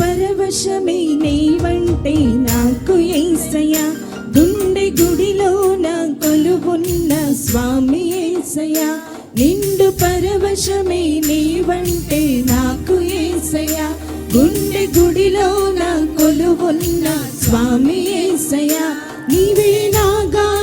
పరవశమే నీవంటే నాకు ఏసయ్య. గుండె గుడిలో నా కొలువున్న స్వామి ఏసయ్య. నిండు పరవశమే నీవంటే నాకు ఏసయ్య. గుండె గుడిలో నా కొలువున్న స్వామి ఏసయ్య. నీవే నాగా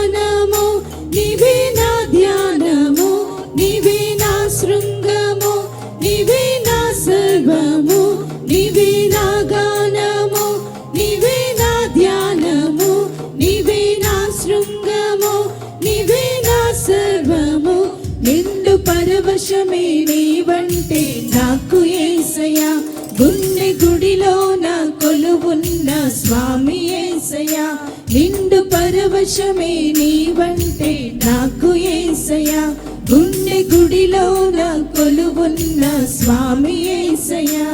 ఉన్న స్వామి ఏసయ నిండు పరవశమే నీవంటే నాకు ఏసయ గుండె గుడిలో నా కొలువున్న స్వామి ఏసయ్యా.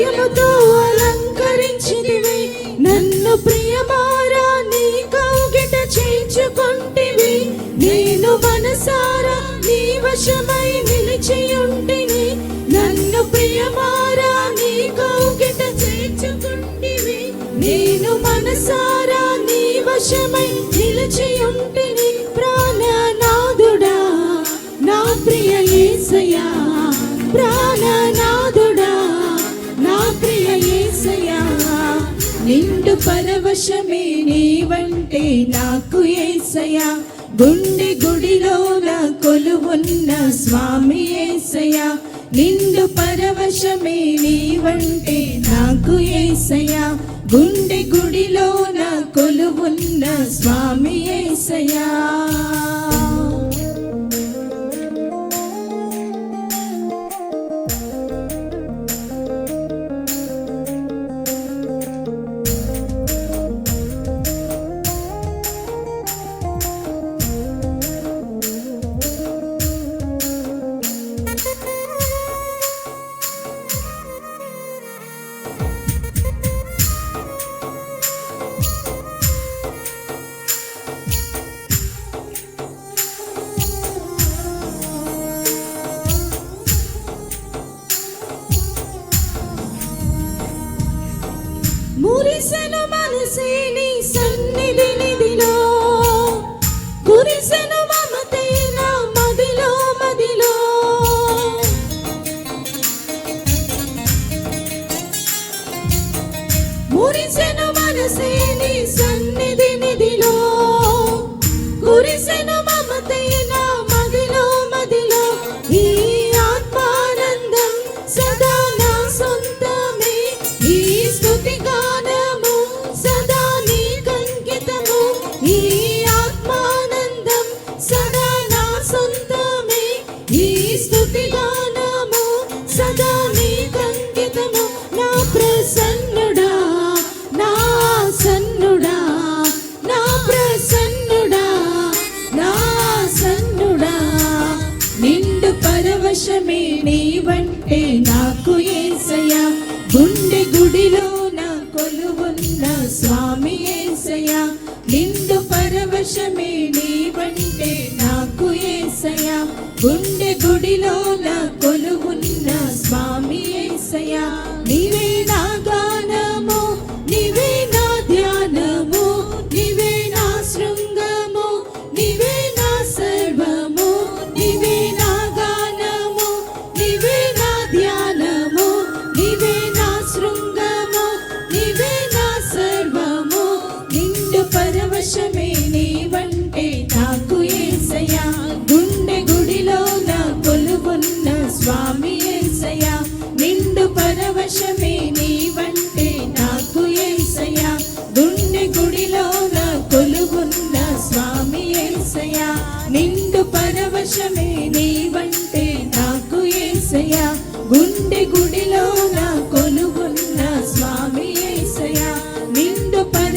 you know వశమే పరవశమే నీవంటే నాకు ఏసయ్యా. గుండె గుడిలో నా కొలువున్న స్వామి ఏసయ్యా. నిండు పరవశమే నీవంటే నాకు ఏసయ్యా. గుండె గుడిలో నా కొలువున్న స్వామి ఏసయా కురిసెను మనసే నీ సన్నిధి నిధిలో. కురిసెను మమతే నా మదిలో మదిలో ఈ ఆత్మానందం సదా నా సొంతమే. ఈ స్థుతి గానము సదా నీ కంకితము స్థుతి స్వామి నిండు స్వామి ఏసయా నిండు పరవశమే నీవంటే నాకు ఏసయా గుండె గుడిలో నా కొలుగున్న స్వామి ఏసయా నిండు పర